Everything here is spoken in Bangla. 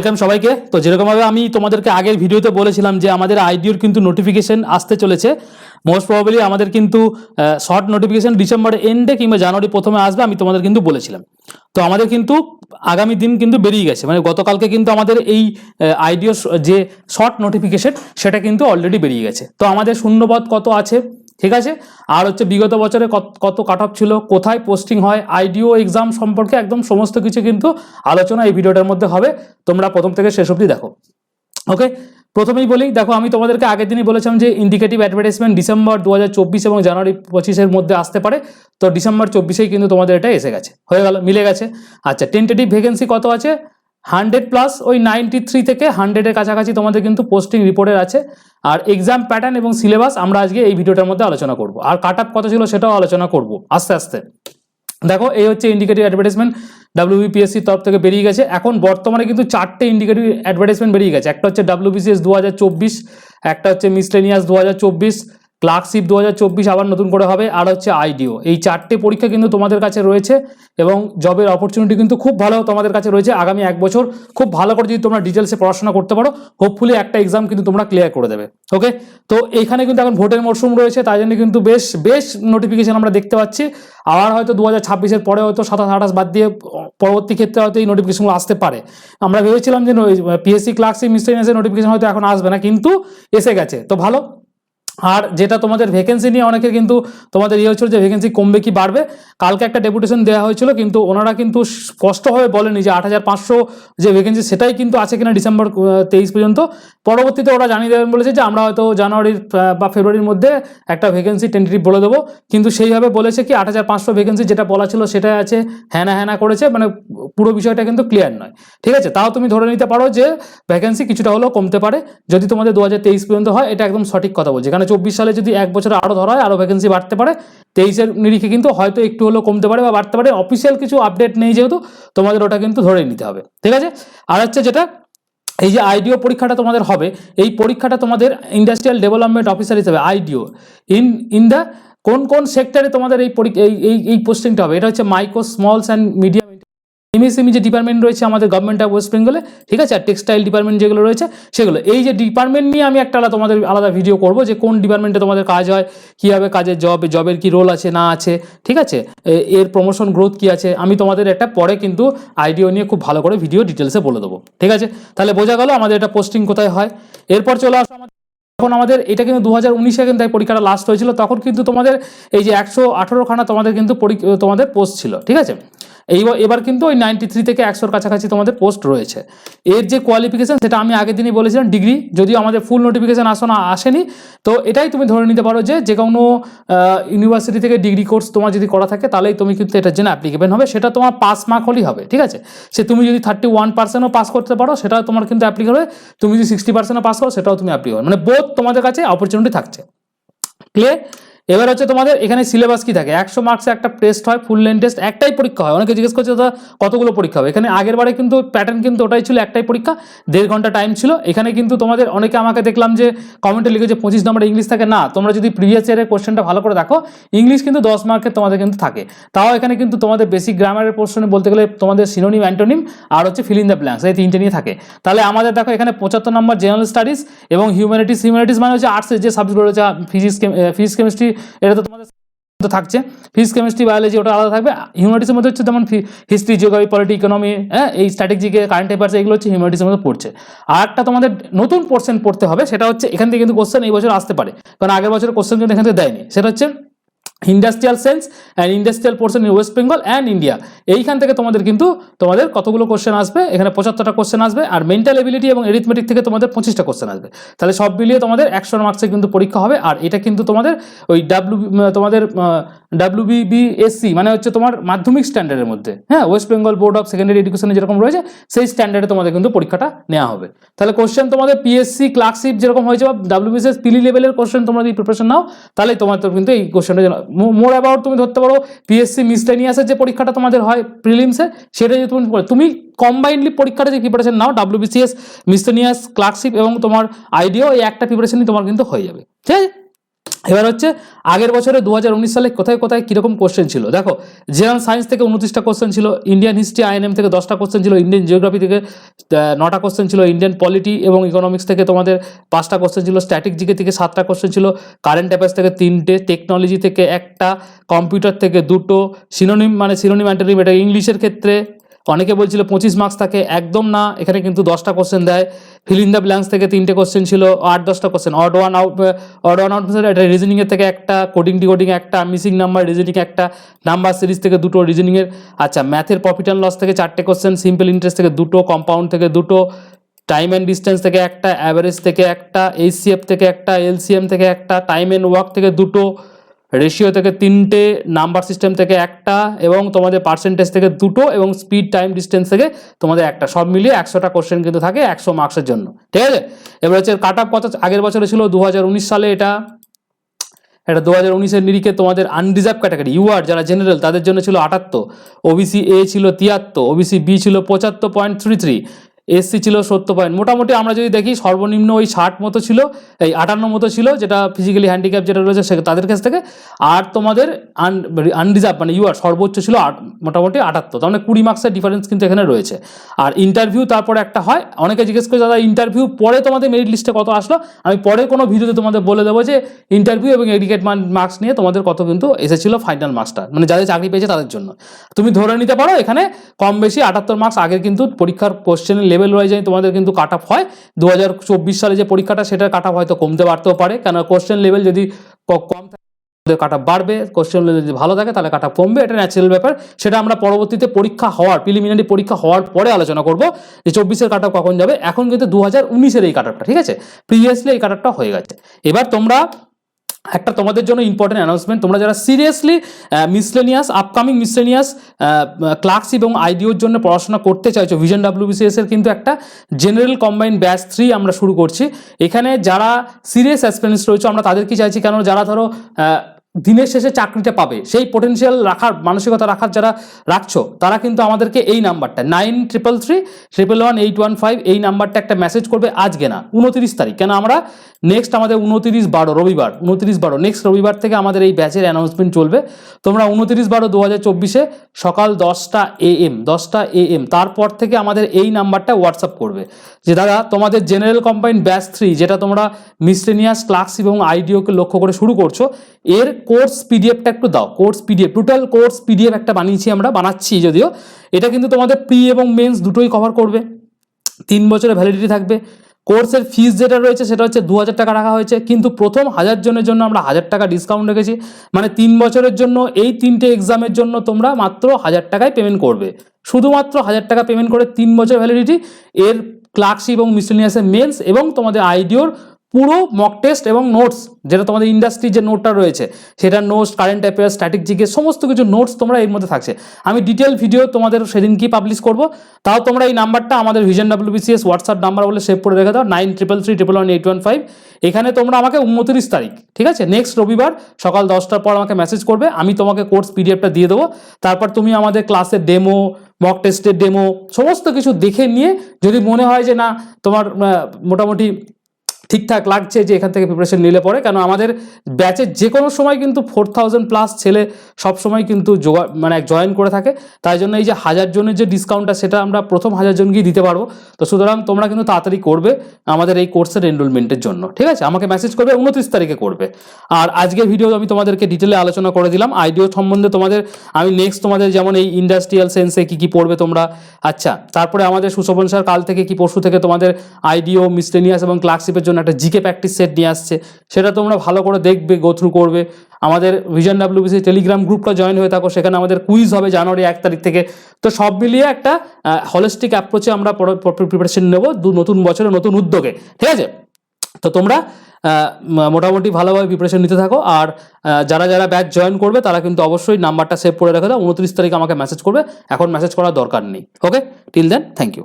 ওয়েলকাম সবাইকে। তো যেরকমভাবে আমি তোমাদেরকে আগের ভিডিওতে বলেছিলাম যে আমাদের আইডিওর কিন্তু নোটিফিকেশন আসতে চলেছে মোস্ট প্রবাবলি আমাদের কিন্তু শর্ট নোটিফিকেশন ডিসেম্বর এন্ডে কিংবা জানুয়ারি প্রথমে আসবে আমি তোমাদের কিন্তু বলেছিলাম। তো আমাদের কিন্তু আগামী দিন কিন্তু বেরিয়ে গেছে। মানে গতকালকে কিন্তু আমাদের এই আইডিও যে শর্ট নোটিফিকেশন সেটা কিন্তু অলরেডি বেরিয়ে গেছে। তো আমাদের শূন্যপদ কত আছে? ঠিক আছে? আর হচ্ছে বিগত বছরে কত- কাট অফ ছিল, কোথায় পোস্টিং হয় আইডিও এক্সাম সম্পর্কে একদম সমস্ত কিছু কিন্তু আলোচনা এই ভিডিওটার মধ্যে হবে। তোমরা প্রথম থেকে শেষ অবধি দেখো। ওকে প্রথমেই বলি, দেখো আমি তোমাদেরকে আগের দিনই বলেছিলাম যে ইন্ডিকেটিভ অ্যাডভার্টাইজমেন্ট ডিসেম্বর দু হাজার চব্বিশ এবং জানুয়ারি পঁচিশের মধ্যে আসতে পারে। তো ডিসেম্বর চব্বিশেই কিন্তু তোমাদের এটা এসে গেছে। হয়ে গেল, মিলে গেছে। আচ্ছা টেন্টেটিভ ভ্যাকেন্সি কত আছে? হান্ড্রেড প্লাস ওই নাইনটি থ্রি থেকে হান্ড্রেডের কাছাকাছি তোমাদের কিন্তু পোস্টিং রিপোর্টের আছে। আর এক্সাম প্যাটার্ন এবং সিলেবাস আমরা আজকে এই ভিডিওটার মধ্যে আলোচনা করব। আর কাট আপ কত ছিল সেটাও আলোচনা করব। আস্তে আস্তে। দেখো, এই হচ্ছে ইন্ডিকেটিভ অ্যাডভার্টাইজমেন্ট ডাব্লিউবিপিএসসির তরফ থেকে বেরিয়ে গেছে। এখন বর্তমানে কিন্তু চারটে ইন্ডিকেটিভ অ্যাডভার্টাইজমেন্ট বেরিয়ে গেছে। একটা হচ্ছে ডাব্লিউবিসিএস দু হাজার চব্বিশ, একটা হচ্ছে মিসলেনিয়াস দু হাজার চব্বিশ ক্লার্কশিপ দু হাজার চব্বিশ আবার নতুন করে হবে, আর হচ্ছে আইডিও এই চারটে পরীক্ষা কিন্তু তোমাদের কাছে রয়েছে, এবং জবের অপরচুনিটি কিন্তু খুব ভালো তোমাদের কাছে রয়েছে আগামী এক বছর। খুব ভালো করে যদি তোমরা ডিটেলসে পড়াশোনা করতে পারো হোপফুলি একটা এক্সাম কিন্তু তোমরা ক্লিয়ার করে দেবে ওকে তো এইখানে কিন্তু এখন ভোটের মরশুম রয়েছে, তাই জন্য কিন্তু বেশ বেশ নোটিফিকেশন আমরা দেখতে পাচ্ছি। আবার হয়তো দু হাজার ছাব্বিশের পরে হয়তো সাতাশ আঠাশ বাদ দিয়ে পরবর্তী ক্ষেত্রে হয়তো এই নোটিফিকেশনগুলো আসতে পারে। আমরা ভেবেছিলাম যে পিএসসি ক্লার্কশিপ মিসটেনিয়াসের নোটিফিকেশন হয়তো এখন আসবে না, কিন্তু এসে গেছে। তো ভালো আর যেটা তোমাদের ভ্যাকেন্সি নিয়ে অনেকে কিন্তু তোমাদের ইয়ে হয়েছিল যে ভ্যাকেন্সি কমবে কি বাড়বে, কালকে একটা ডেপুটেশন দেওয়া হয়েছিল, কিন্তু ওনারা কিন্তু স্পষ্টভাবে বলেনি যে আট হাজার পাঁচশো যে ভ্যাকেন্সি সেটাই কিন্তু আছে কিনা ডিসেম্বর তেইশ পর্যন্ত। পরবর্তীতে ওরা জানিয়ে দেবেন বলেছে যে আমরা হয়তো জানুয়ারির বা ফেব্রুয়ারির মধ্যে একটা ভ্যাকেন্সি টেন্টেটিভ বলে দেবো। কিন্তু সেইভাবে বলেছে কি আট হাজার পাঁচশো ভ্যাকেন্সি যেটা বলা ছিল সেটাই আছে, হ্যানা হ্যানা করেছে মানে পুরো বিষয়টা কিন্তু ক্লিয়ার নয়। ঠিক আছে, তাও তুমি ধরে নিতে পারো যে ভ্যাকেন্সি কিছুটা হলেও কমতে পারে। যদি তোমাদের দু হাজার তেইশ পর্যন্ত হয়, এটা একদম সঠিক কথা বলছি। কারণ চব্বিশ সালে যদি এক বছরে আরও ধরা হয় আরও ভ্যাকেন্সি বাড়তে পারে। তেইশের নিরিখে কিন্তু হয়তো একটু হলেও কমতে পারে বা বাড়তে পারে। অফিসিয়াল কিছু আপডেট নেই যেহেতু, তোমাদের ওটা কিন্তু ধরে নিতে হবে। ঠিক আছে? আর হচ্ছে যেটা, এই যে আইডিও পরীক্ষাটা তোমাদের হবে, এই পরীক্ষাটা তোমাদের ইন্ডাস্ট্রিয়াল ডেভেলপমেন্ট অফিসার হিসেবে আইডিও ইন ইন দ্য কোন কোন সেক্টরে তোমাদের এই এই এই পোস্টিংটা হবে? এটা হচ্ছে micro smalls and medium MSME যে ডিপার্টমেন্ট রয়েছে আমাদের গভর্নমেন্ট অফ ওয়েস্ট বেঙ্গলে ঠিক আছে? আর টেক্সটাইল ডিপার্টমেন্ট যেগুলো রয়েছে, সেগুলো। এই যে ডিপার্টমেন্ট নিয়ে আমি একটা আলাদা তোমাদের, আলাদা ভিডিও করব যে কোন ডিপার্টমেন্টে তোমাদের কাজ হয়, কীভাবে কাজের জব জবের কি রোল আছে, না আছে, ঠিক আছে? এর প্রমোশন গ্রোথ কি আছে, আমি তোমাদের একটা পরে কিন্তু আইডিও নিয়ে খুব ভালো করে ভিডিও ডিটেলসে বলে দেবো, ঠিক আছে? তাহলে বোঝা গেল আমাদের এটা পোস্টিং কোথায় হয়। এরপর চলে আসো আমাদের তখন আমাদের এটা কিন্তু দু হাজার উনিশে কিন্তু এই পরীক্ষাটা লাস্ট হয়েছিল, তখন কিন্তু তোমাদের এই যে একশো আঠারোখানা তোমাদের কিন্তু তোমাদের পোস্ট ছিল, ঠিক আছে? এইবার, এবার কিন্তু ওই নাইনটি থ্রি থেকে একশোর কাছাকাছি তোমাদের পোস্ট রয়েছে। এর যে কোয়ালিফিকেশান সেটা আমি আগের দিনই বলেছিলাম ডিগ্রি যদিও আমাদের ফুল নোটিফিকেশন আসনা আসেনি। তো এটাই তুমি ধরে নিতে পারো যে যে কোনো ইউনিভার্সিটি থেকে ডিগ্রি কোর্স তোমার যদি করা থাকে, তাহলেই তুমি কিন্তু এটার জন্য অ্যাপ্লিকেবল হবে। সেটা তোমার পাস মার্ক হলেই হবে, ঠিক আছে? সে তুমি যদি থার্টি ওয়ান পার্সেন্টও পাস করতে পারো, সেটাও তোমার কিন্তু অ্যাপ্লিকেবল হবে। তুমি যদি সিক্সটি পার্সেন্টও পাস করো, সেটাও তুমি অ্যাপ্লিকেবল মানে বোধ তোমাদের কাছে অপরচুনিটি থাকছে। ক্লিয়ার এবার হচ্ছে তোমাদের এখানে সিলেবাস কি থাকে? একশো মার্কসে একটা টেস্ট হয় ফুল লেন টেস্ট একটাই পরীক্ষা হয়। অনেকে জিজ্ঞেস করছে, দাদা, কতগুলো পরীক্ষা হবে? এখানে আগের বারে কিন্তু প্যাটার্ন কিন্তু ওটাই ছিল, একটাই পরীক্ষা। দেড় ঘণ্টা টাইম ছিল। এখানে কিন্তু তোমাদের অনেকে আমাকে দেখলাম যে কমেন্টে লিখেছে, পঁচিশ নম্বর ইংলিশ থাকে। না, তোমরা যদি প্রিভিয়াস ইয়ারের কোশ্চেনটা ভালো করে দেখো ইংলিশ কিন্তু দশ মার্কের তোমাদের কিন্তু থাকে। তাও এখানে কিন্তু তোমাদের বেসিক গ্রামারের পোর্শনে বলতে গেলে তোমাদের সিনোনিম অ্যান্টোনিম আর হচ্ছে ফিল ইন দ্য ব্ল্যাঙ্কস এই তিনটে নিয়ে থাকে। তাহলে আমাদের দেখো এখানে পঁচাত্তর নম্বর জেনারেল স্টাডিজ এবং হিউম্যানিটিস হিউম্যানিটিস মানে হচ্ছে আর্টসের যে সাবজেক্ট রয়েছে ফিজিক্স ফিজিক্স কেমিস্ট্রি এটা তো তোমাদের থাকছে। ফিজিক্স কেমিস্ট্রি বায়োলজি ওটা আলাদা থাকবে। হিউম্যানিটিসের মধ্যে হচ্ছে যেমন হিস্ট্রি জিওগ্রাফি পলিটি ইকোনমি হ্যাঁ এই স্ট্র্যাটেজিকে কারেন্ট অ্যাফেয়ার্স এগুলো হচ্ছে হিউম্যানিটিসের মধ্যে পড়ছে। আর একটা তোমাদের নতুন পোর্শন পড়তে হবে, সেটা হচ্ছে এখান থেকে কিন্তু কোশ্চেন এই বছর আসতে পারে। কারণ আগের বছর কোশ্চেন কিন্তু এখান থেকে দেয়নি। সেটা হচ্ছে industrial sense and industrial portion in West Bengal and India এইখান থেকে তোমাদের কিন্তু তোমাদের কতগুলো কোশ্চেন আসবে? এখানে পঁচাত্তরটা কোশ্চেন আসবে আর মেন্টাল এবিলিটি এবং এরিথমেটিক থেকে তোমাদের পঁচিশটা কোশ্চেন আসবে। তাহলে সব মিলিয়ে তোমাদের একশো মার্কসের কিন্তু পরীক্ষা হবে আর এটা কিন্তু তোমাদের ওই ডাব্লু তোমাদের ডাব্লিউ বিবিএসসি মানে হচ্ছে তোমার মাধ্যমিক স্ট্যান্ডার্ডের মধ্যে। হ্যাঁ West Bengal board of secondary এডুকেশনে যেরকম রয়েছে, সেই স্ট্যান্ডার্ডে তোমাদের কিন্তু পরীক্ষাটা নেওয়া হবে। তাহলে কোশ্চেন তোমাদের পিএসসি ক্লার্কশিপ যেরকম হয়েছে বা ডাব্লিউবিএসএস পিলি লেভেলের কোশ্চেন তোমরা যদি প্রিপারেশন নাও, তাহলে তোমার তো কিন্তু এই কোশ্চেনটা মোর অ্যাবাউট তুমি ধরতে পারো পিএসসি মিসলেনিয়াসের যে পরীক্ষাটা তোমাদের হয় প্রিলিমসে সেটা যদি তুমি তুমি কম্বাইন্ডলি পরীক্ষাটা যে প্রিপারেশন নাও ডাব্লিউবিসিএস মিসলেনিয়াস ক্লার্কশিপ এবং তোমার আইডিও এই একটা প্রিপারেশনই তোমার কিন্তু হয়ে যাবে। ঠিক আছে? এবার হচ্ছে আগের বছরে দু হাজার উনিশ সালে কোথায় কোথায় কীরকম কোশ্চেন ছিল? দেখো জেনারেল সায়েন্স থেকে উনত্রিশটা কোশ্চেন ছিল ইন্ডিয়ান হিস্ট্রি আইএনএম থেকে দশটা কোশ্চেন ছিল ইন্ডিয়ান জিওগ্রাফি থেকে নটা কোশ্চেন ছিল ইন্ডিয়ান পলিটি এবং ইকোনমিক্স থেকে তোমাদের পাঁচটা কোশ্চেন ছিল স্ট্যাটিক জিকে থেকে সাতটা কোশ্চেন ছিল কারেন্ট অ্যাফেয়ার্স থেকে তিনটে টেকনোলজি থেকে একটা কম্পিউটার থেকে দুটো সিনোনিম মানে সিনোনিম অ্যান্টোনিম এটা ইংলিশের ক্ষেত্রে। অনেকে বলছিল পঁচিশ মার্কস থাকে, একদম না, এখানে কিন্তু দশটা কোশ্চেন দেয়। ফিল ইন দ্য ব্ল্যাঙ্কস থেকে তিনটে কোশ্চেন ছিল আট দশটা question odd one out odd one out এটা রিজনিংয়ের থেকে একটা কোডিং ডিকোডিং একটা মিসিং নাম্বার রিজনিং একটা নাম্বার সিরিজ থেকে দুটো রিজনিংয়ের আচ্ছা ম্যাথের প্রফিট অ্যান্ড লস থেকে চারটে কোশ্চেন সিম্পল ইন্টারেস্ট থেকে দুটো কম্পাউন্ড থেকে দুটো টাইম অ্যান্ড ডিস্টেন্স থেকে একটা অ্যাভারেজ থেকে একটা এইচসিএফ থেকে একটা এলসিএম থেকে একটা টাইম অ্যান্ড ওয়ার্ক থেকে দুটো রেশিও থেকে তিনটে নাম্বার সিস্টেম থেকে একটা এবং তোমাদের পার্সেন্টেজ থেকে দুটো এবং স্পিড টাইম ডিস্টেন্স থেকে তোমাদের একটা। সব মিলিয়ে একশোটা কোশ্চেন কিন্তু থাকে একশো মার্কসের জন্য। ঠিক আছে? এবার হচ্ছে কাট আপ কত আগের বছরে ছিল দু হাজার উনিশ সালে এটা। এটা দু হাজার উনিশের নিরিখে তোমাদের আনরিজার্ভ ক্যাটাগরি ইউআর যারা জেনারেল তাদের জন্য ছিল আটাত্তর। ওবিসি এ ছিল তিয়াত্তর ওবিসি বি ছিল পঁচাত্তর পয়েন্ট থ্রি থ্রি এসসি ছিল সত্তর পয়েন্ট মোটামুটি আমরা যদি দেখি, সর্বনিম্ন ওই ষাট মতো ছিল, এই আটান্ন মতো ছিল, যেটা ফিজিক্যালি হ্যান্ডিক্যাপ যেটা রয়েছে সে তাদের কাছ থেকে। আর তোমাদের আন আনরিজার্ভ মানে ইউআর সর্বোচ্চ ছিল আট মোটামুটি আটাত্তর। তার মানে কুড়ি মার্কসের ডিফারেন্স কিন্তু এখানে রয়েছে। আর ইন্টারভিউ তারপরে একটা হয়। অনেকে জিজ্ঞেস করে, দাদা ইন্টারভিউ পরে তোমাদের মেরিট লিস্টে কত আসলো? আমি পরে কোনো ভিডিওতে তোমাদের বলে দেবো যে ইন্টারভিউ এবং এডিকেট মার্কস নিয়ে তোমাদের কত কিন্তু এসেছিল ফাইনাল মার্কসটা মানে যাদের চাকরি পেয়েছে তাদের জন্য। তুমি ধরে নিতে পারো, এখানে কম বেশি আটাত্তর মার্কস আগের কিন্তু পরীক্ষার কোশ্চেনের লেভেল অনুযায়ী তোমাদের কিন্তু কাট অফ হয়। দু হাজার চব্বিশ সালে যে পরীক্ষাটা, সেটার কাট অফ হয়তো কমতে বাড়তেও পারে। কেন কোশ্চেন লেভেল যদি কম থাকে কাট অফ বাড়বে। কোশ্চেন লেভেল যদি ভালো থাকে, তাহলে কাট অফ কমবে। এটা ন্যাচারাল ব্যাপার। সেটা আমরা পরবর্তীতে পরীক্ষা হওয়ার প্রিলিমিনারি পরীক্ষা হওয়ার পরে আলোচনা করব যে চব্বিশের কাট অফ কখন যাবে। এখন কিন্তু দু হাজার উনিশের এই কাট অফটা ঠিক আছে? প্রিভিয়াসলি এই কাট অফটা হয়ে গেছে। এবার তোমরা একটা তোমাদের জন্য ইম্পর্টেন্ট অ্যানাউন্সমেন্ট তোমরা যারা seriously miscellaneous upcoming miscellaneous clerks এবং আইডিওর জন্য পড়াশোনা করতে চাইছো ভিশন ডাব্লিউবিসিএস এর কিন্তু একটা জেনারেল কম্বাইন ব্যাচ থ্রি আমরা শুরু করছি। এখানে যারা সিরিয়াস অ্যাসপিরেন্টস রয়েছে, আমরা তাদেরকে চাইছি কেন যারা ধরো দিনের শেষে চাকরিটা পাবে। সেই পোটেনশিয়াল রাখার, মানসিকতা রাখার যারা রাখছো, তারা কিন্তু আমাদেরকে এই নাম্বারটা, nine triple three triple one eight one five এই নাম্বারটা একটা মেসেজ করবে আজকে না, উনতিরিশ তারিখ। কেন আমরা নেক্সট আমাদের উনতিরিশ বারো, রবিবার, উনতিরিশ বারো নেক্সট রবিবার থেকে আমাদের এই ব্যাচের অ্যানাউন্সমেন্ট চলবে। তোমরা উনতিরিশ বারো দু হাজার চব্বিশে সকাল দশটা এ এম দশটা এ এম তারপর থেকে আমাদের এই নাম্বারটা হোয়াটসঅ্যাপ করবে। যে দাদা, তোমাদের জেনারেল কম্বাইন ব্যাচ থ্রি যেটা তোমরা মিসলেনিয়াস ক্লাস এবং আইডিওকে লক্ষ্য করে শুরু করছ, এর কোর্স পিডিএফটা একটু দাও। Course PDF total course PDF একটা বানিয়েছি আমরা, বানাচ্ছি যদিও। এটা কিন্তু তোমাদের প্রি এবং মেন্স দুটোই কভার করবে। তিন বছরের ভ্যালিডিটি থাকবে। কোর্সের ফিস যেটা রয়েছে, সেটা হচ্ছে দু হাজার টাকা রাখা হয়েছে। কিন্তু প্রথম হাজার জনের জন্য আমরা হাজার টাকা ডিসকাউন্ট রেখেছি। মানে তিন বছরের জন্য এই তিনটে এক্সামের জন্য তোমরা মাত্র হাজার টাকায় পেমেন্ট করবে। শুধুমাত্র হাজার টাকা পেমেন্ট করে তিন বছর ভ্যালিডিটি এর ক্লার্কশিপ এবং মিসলেনিয়াসের মেন্স এবং তোমাদের আইডিওর পুরো মক টেস্ট এবং নোটস যেটা তোমাদের ইন্ডাস্ট্রির যে নোটটা রয়েছে সেটা notes current affairs static GK সমস্ত কিছু নোটস তোমরা এর মধ্যে থাকছে। আমি ডিটেল ভিডিও তোমাদের সেদিন কি পাবলিশ করব, তাও তোমরা এই নাম্বারটা আমাদের ভিশন ডাব্লিউবিসিএস হোয়াটসঅ্যাপ নাম্বার বলে সেভ করে রেখে দাও nine triple three triple one eight one five এখানে তোমরা আমাকে উনত্রিশ তারিখ, ঠিক আছে? নেক্সট রবিবার সকাল দশটার পর আমাকে মেসেজ করবে, আমি তোমাকে কোর্স পিডিএফটা দিয়ে দেবো। তারপর তুমি আমাদের ক্লাসের ডেমো মক টেস্টের ডেমো সমস্ত কিছু দেখে নিয়ে যদি মনে হয় যে না, তোমার মোটামুটি ঠিকঠাক লাগছে যে এখান থেকে প্রিপারেশন নিলে পরে। কেন আমাদের ব্যাচের যে কোনো সময় কিন্তু ফোর থাউজেন্ড প্লাস ছেলে সব সময় কিন্তু জোগা মানে জয়েন করে থাকে। তাই জন্য এই যে হাজার জনের যে ডিসকাউন্টটা সেটা আমরা প্রথম হাজার জনকেই দিতে পারব। তো সুতরাং তোমরা কিন্তু তাড়াতাড়ি করবে আমাদের এই কোর্সের এনরোলমেন্টের জন্য, ঠিক আছে? আমাকে মেসেজ করবে, উনত্রিশ তারিখে করবে। আর আজকের ভিডিও আমি তোমাদেরকে ডিটেলে আলোচনা করে দিলাম। আইডিও সম্বন্ধে তোমাদের আমি নেক্সট তোমাদের যেমন এই ইন্ডাস্ট্রিয়াল সেন্সে কি কি পড়বে তোমরা। আচ্ছা তারপরে আমাদের সুশোভন স্যার কাল থেকে কি পরশু থেকে তোমাদের আইডিও মিসলেনিয়াস এবং ক্লার্কশিপের জন্য একটা জিকে প্র্যাকটিস সেট নিয়ে আসছে। সেটা তোমরা ভালো করে দেখবে গো থ্রু করবে। আমাদের ভিশন ডাব্লিউবিসি টেলিগ্রাম গ্রুপটা জয়েন হয়ে থাকো, সেখানে আমাদের কুইজ হবে জানুয়ারি এক তারিখ থেকে। তো সব মিলিয়ে একটা হলিস্টিক অ্যাপ্রোচে আমরা প্রিপারেশন নেব দু নতুন বছরে নতুন উদ্যোগে। ঠিক আছে? তো তোমরা মোটামুটি ভালোভাবে প্রিপারেশন নিতে থাকো। আর যারা যারা ব্যাচ জয়েন করবে, তারা কিন্তু অবশ্যই নাম্বারটা সেভ করে রেখে দাও। উনত্রিশ তারিখ আমাকে মেসেজ করবে। এখন মেসেজ করার দরকার নেই। Okay till then thank you